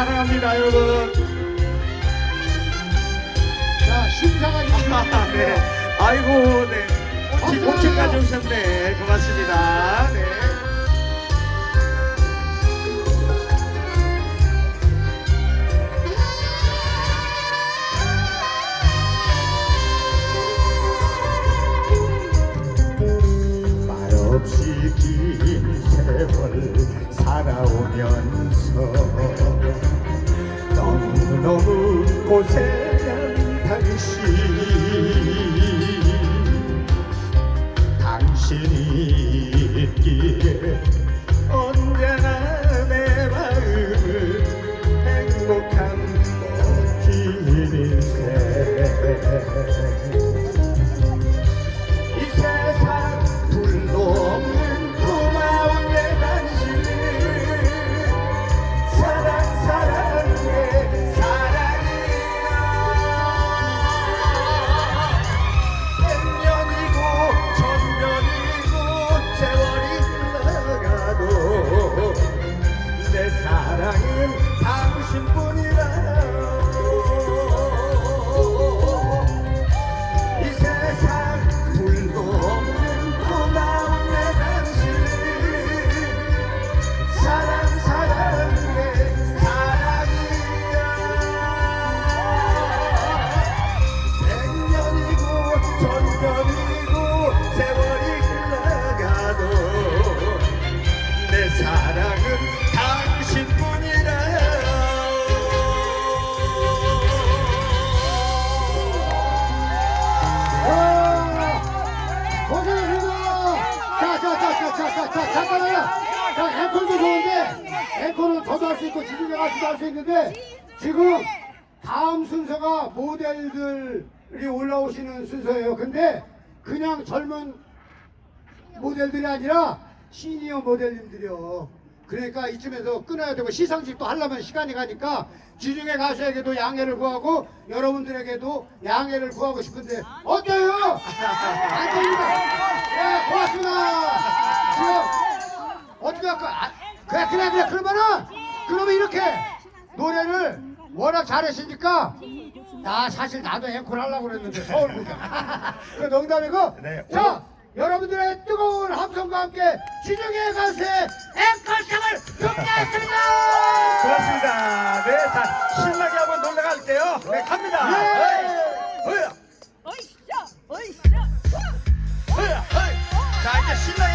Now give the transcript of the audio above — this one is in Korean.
사랑합니다 여러분. 자, 심사가 있습니다. 네. 아이고 네. 꽃이 꽃이까지 오셨네. 고맙습니다. 네. 말없이 긴 세월 살아오면서 너무너무 고생한 당신 천년이고 세월이 흘러가도 내 사랑은 당신뿐이라 고생했습니다. 자, 자, 자, 자, 자, 자, 자, 잠깐만요. 자, 앵콜도 좋은데, 앵콜은 저도 할 수 있고, 지진이가 같이도 할 수 있는데, 지금 다음 순서가 모델들 이 올라오시는 순서예요. 근데 그냥 젊은 모델들이 아니라 시니어 모델님들이요. 그러니까 이쯤에서 끊어야 되고 시상식도 하려면 시간이 가니까 지중해 가수에게도 양해를 구하고 여러분들에게도 양해를 구하고 싶은데 어때요? 안 됩니다. 예, 고맙습니다. 지금 어떻게 할까? 아, 그래 그래 그래 그러면은 그러면 이렇게 노래를 워낙 잘하시니까 나 사실 나도 앵콜 하려고 그랬는데 서울 구경. 그 농담이고. 네, 자, 여러분들의 뜨거운 함성과 함께 진영의 가수의 앵콜창을 준비했습니다. 그렇습니다. 네, 자, 신나게 한번 놀러 갈게요. 네, 갑니다. 예. 어이, 어이, 어이, 어이, 어이, 어이, 어이, 어이, 어이, 어이,